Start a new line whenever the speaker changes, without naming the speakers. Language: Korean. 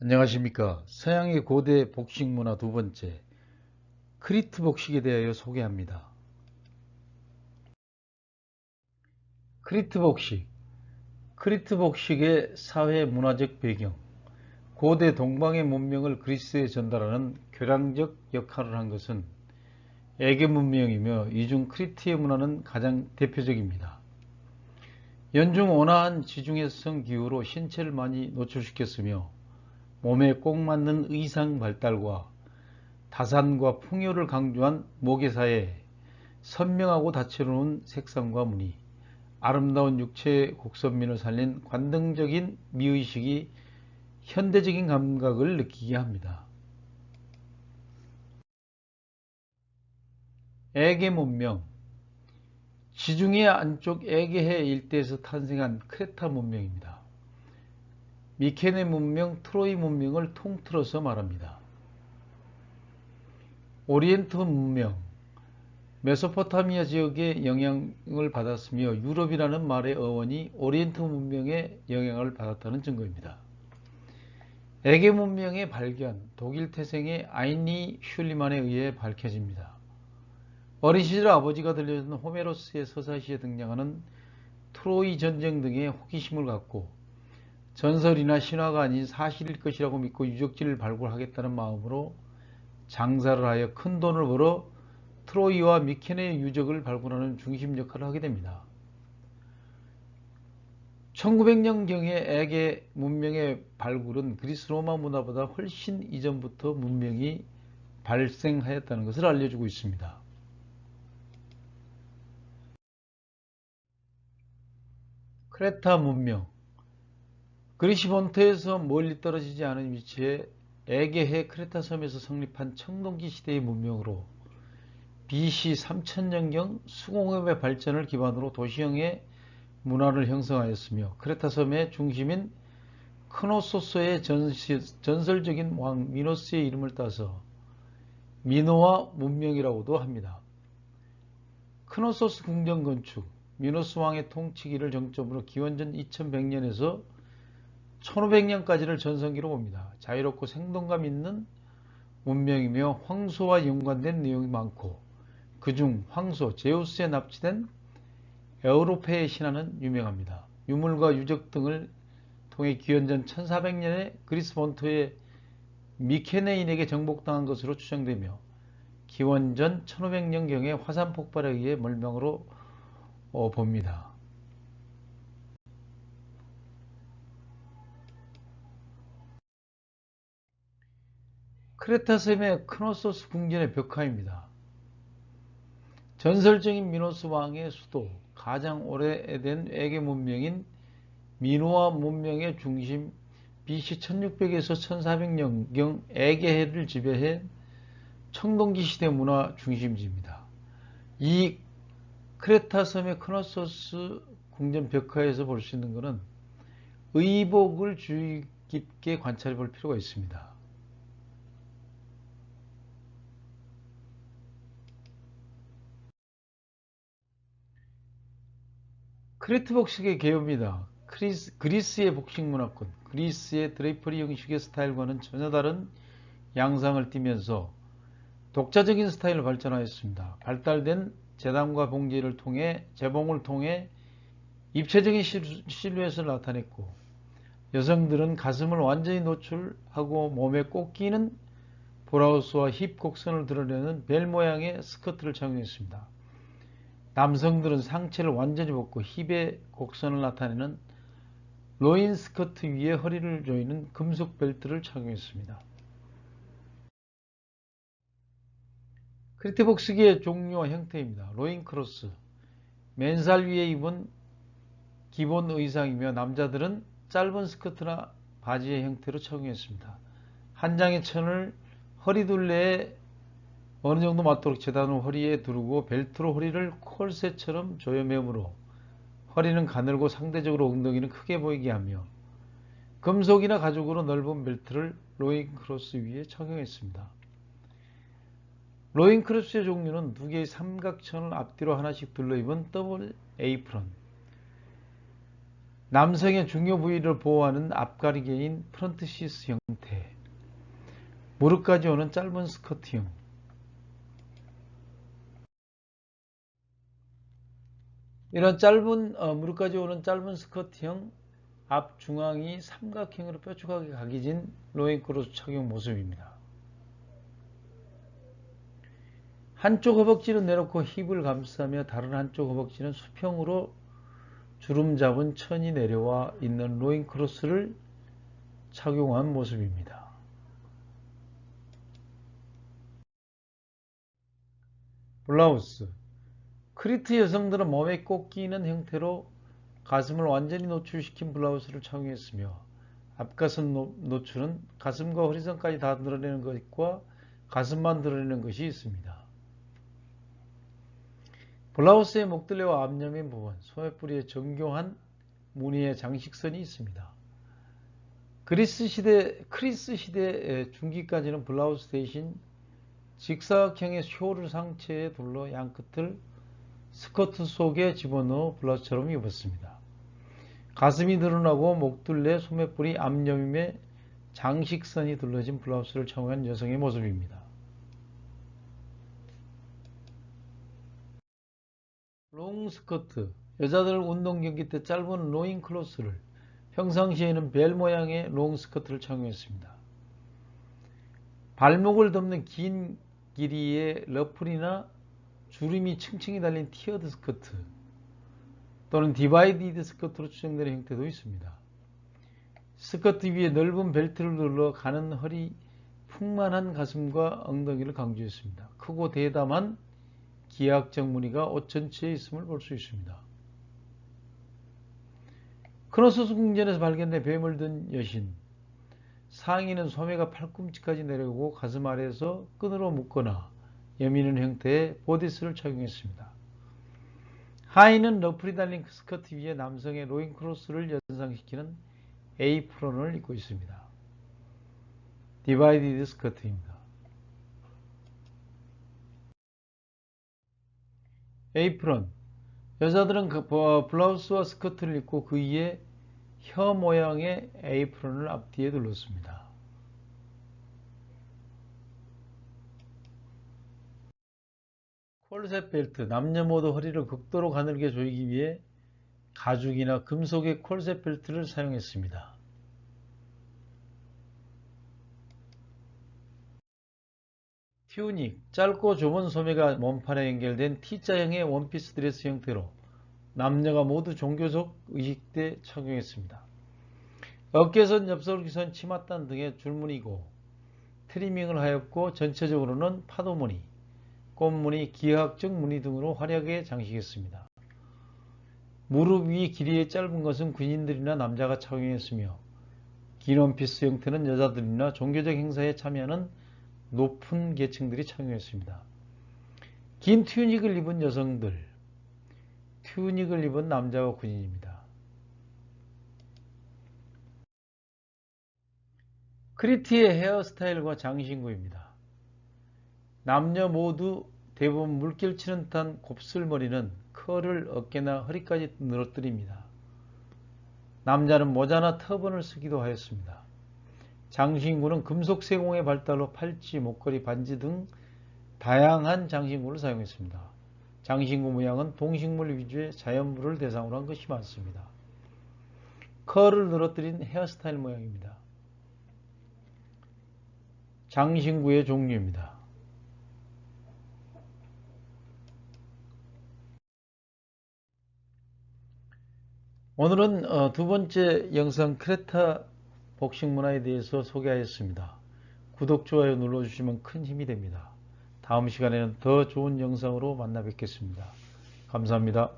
안녕하십니까. 서양의 고대 복식 문화 두 번째, 크리트 복식에 대하여 소개합니다. 크리트 복식, 크리트 복식의 사회 문화적 배경, 고대 동방의 문명을 그리스에 전달하는 교량적 역할을 한 것은 에게 문명이며 이중 크리트의 문화는 가장 대표적입니다. 연중 온화한 지중해성 기후로 신체를 많이 노출시켰으며 몸에 꼭 맞는 의상 발달과 다산과 풍요를 강조한 모계사에 선명하고 다채로운 색상과 무늬, 아름다운 육체의 곡선미를 살린 관등적인 미의식이 현대적인 감각을 느끼게 합니다. 에게 문명 지중해 안쪽 에게해 일대에서 탄생한 크레타 문명입니다. 미케네 문명, 트로이 문명을 통틀어서 말합니다. 오리엔트 문명, 메소포타미아 지역의 영향을 받았으며 유럽이라는 말의 어원이 오리엔트 문명의 영향을 받았다는 증거입니다. 에게 문명의 발견, 독일 태생의 아이니 슐리만에 의해 밝혀집니다. 어린 시절 아버지가 들려준 호메로스의 서사시에 등장하는 트로이 전쟁 등의 호기심을 갖고 전설이나 신화가 아닌 사실일 것이라고 믿고 유적지를 발굴하겠다는 마음으로 장사를 하여 큰 돈을 벌어 트로이와 미케네의 유적을 발굴하는 중심 역할을 하게 됩니다. 1900년경의 에게 문명의 발굴은 그리스 로마 문화보다 훨씬 이전부터 문명이 발생하였다는 것을 알려주고 있습니다. 크레타 문명 그리시 본토에서 멀리 떨어지지 않은 위치에 에게해 크레타 섬에서 성립한 청동기 시대의 문명으로 BC 3000년경 수공업의 발전을 기반으로 도시형의 문화를 형성하였으며 크레타 섬의 중심인 크노소스의 전설적인 왕 미노스의 이름을 따서 미노아 문명이라고도 합니다. 크노소스 궁전 건축, 미노스 왕의 통치기를 정점으로 기원전 2100년에서 1500년까지를 전성기로 봅니다. 자유롭고 생동감 있는 문명이며 황소와 연관된 내용이 많고 그중 황소 제우스에 납치된 에우로페의 신화는 유명합니다. 유물과 유적 등을 통해 기원전 1400년에 그리스 본토의 미케네인에게 정복당한 것으로 추정되며 기원전 1500년경에 화산 폭발에 의해 멀명으로 어, 봅니다. 크레타섬의 크노소스 궁전의 벽화입니다. 전설적인 미노스 왕의 수도, 가장 오래된 에게 문명인 미노아 문명의 중심 BC 1600에서 1400년경 에게해를 지배해 청동기 시대 문화 중심지입니다. 이 크레타 섬의 크노소스 궁전 벽화에서 볼 수 있는 것은 의복을 주의 깊게 관찰해 볼 필요가 있습니다. 크레트 복식의 개요입니다. 크리스, 그리스의 복식 문화권, 그리스의 드레이퍼리 형식의 스타일과는 전혀 다른 양상을 띠면서 독자적인 스타일을 발전하였습니다. 발달된 재단과 봉제를 통해 재봉을 통해 입체적인 실루엣을 나타냈고 여성들은 가슴을 완전히 노출하고 몸에 꼭 끼는 브라우스와 힙 곡선을 드러내는 벨 모양의 스커트를 착용했습니다. 남성들은 상체를 완전히 벗고 힙의 곡선을 나타내는 로인 스커트 위에 허리를 조이는 금속 벨트를 착용했습니다. 크리트 복스기의 종류와 형태입니다. 로인 크로스 맨살 위에 입은 기본 의상이며 남자들은 짧은 스커트나 바지의 형태로 착용했습니다. 한 장의 천을 허리둘레에 어느 정도 맞도록 재단을 허리에 두르고 벨트로 허리를 콜셋처럼 조여매므로 허리는 가늘고 상대적으로 엉덩이는 크게 보이게 하며 금속이나 가죽으로 넓은 벨트를 로잉 크로스 위에 착용했습니다. 로잉 크로스의 종류는 두 개의 삼각천을 앞뒤로 하나씩 둘러입은 더블 에이프런. 남성의 중요 부위를 보호하는 앞가리개인 프런트시스 형태, 무릎까지 오는 짧은 스커트형, 이런 짧은 어, 무릎까지 오는 짧은 스커트형 앞 중앙이 삼각형으로 뾰족하게 각이진 로잉크로스 착용 모습입니다. 한쪽 허벅지는 내놓고 힙을 감싸며 다른 한쪽 허벅지는 수평으로 주름 잡은 천이 내려와 있는 로잉크로스를 착용한 모습입니다. 블라우스 크리트 여성들은 몸에 꼭 끼는 형태로 가슴을 완전히 노출시킨 블라우스를 착용했으며 앞가슴 노출은 가슴과 허리선까지 다 드러내는 것과 가슴만 드러내는 것이 있습니다. 블라우스의 목들레와 앞여민 부분, 소매뿌리에 정교한 무늬의 장식선이 있습니다. 그리스 시대, 크리스 시대 중기까지는 블라우스 대신 직사각형의 쇼를 상체에 둘러 양끝을 스커트 속에 집어넣어 블라우스처럼 입었습니다. 가슴이 드러나고 목둘레 소매뿌리 앞여밈에 장식선이 둘러진 블라우스를 착용한 여성의 모습입니다. 롱 스커트 여자들 운동 경기 때 짧은 로잉 클로스를 평상시에는 벨 모양의 롱 스커트를 착용했습니다. 발목을 덮는 긴 길이의 러플이나 주름이 층층이 달린 티어드 스커트 또는 디바이디드 스커트로 추정되는 형태도 있습니다. 스커트 위에 넓은 벨트를 눌러 가는 허리 풍만한 가슴과 엉덩이를 강조했습니다. 크고 대담한 기하학적 무늬가 옷 전체에 있음을 볼 수 있습니다. 크로스스 궁전에서 발견된 뱀을 든 여신 상의는 소매가 팔꿈치까지 내려오고 가슴 아래에서 끈으로 묶거나 여미는 형태의 보디스를 착용했습니다. 하의는 러플이 달린 스커트 위에 남성의 로잉 크로스를 연상시키는 에이프론을 입고 있습니다. 디바이디드 스커트입니다. 에이프론 여자들은 그 블라우스와 스커트를 입고 그 위에 혀 모양의 에이프론을 앞뒤에 둘렀습니다. 콜셋 벨트 남녀 모두 허리를 극도로 가늘게 조이기 위해 가죽이나 금속의 콜셋 벨트를 사용했습니다. 튜닉 짧고 좁은 소매가 몸판에 연결된 T자형의 원피스 드레스 형태로 남녀가 모두 종교적 의식 때 착용했습니다. 어깨선, 엽서기선, 치맛단 등의 줄무늬고 트리밍을 하였고 전체적으로는 파도무늬, 꽃무늬, 기하학적 무늬 등으로 화려하게 장식했습니다. 무릎 위 길이의 짧은 것은 군인들이나 남자가 착용했으며 긴 원피스 형태는 여자들이나 종교적 행사에 참여하는 높은 계층들이 착용했습니다. 긴 튜닉을 입은 여성들, 튜닉을 입은 남자와 군인입니다. 크리티의 헤어스타일과 장신구입니다. 남녀 모두 대부분 물길 치는 듯한 곱슬머리는 커를 어깨나 허리까지 늘어뜨립니다. 남자는 모자나 터번을 쓰기도 하였습니다. 장신구는 금속 세공의 발달로 팔찌, 목걸이, 반지 등 다양한 장신구를 사용했습니다. 장신구 모양은 동식물 위주의 자연물을 대상으로 한 것이 많습니다. 커를 늘어뜨린 헤어스타일 모양입니다. 장신구의 종류입니다. 오늘은 어, 두 번째 영상 크레타 복식 문화에 대해서 소개하였습니다. 구독, 좋아요 눌러주시면 큰 힘이 됩니다. 다음 시간에는 더 좋은 영상으로 만나 뵙겠습니다. 감사합니다.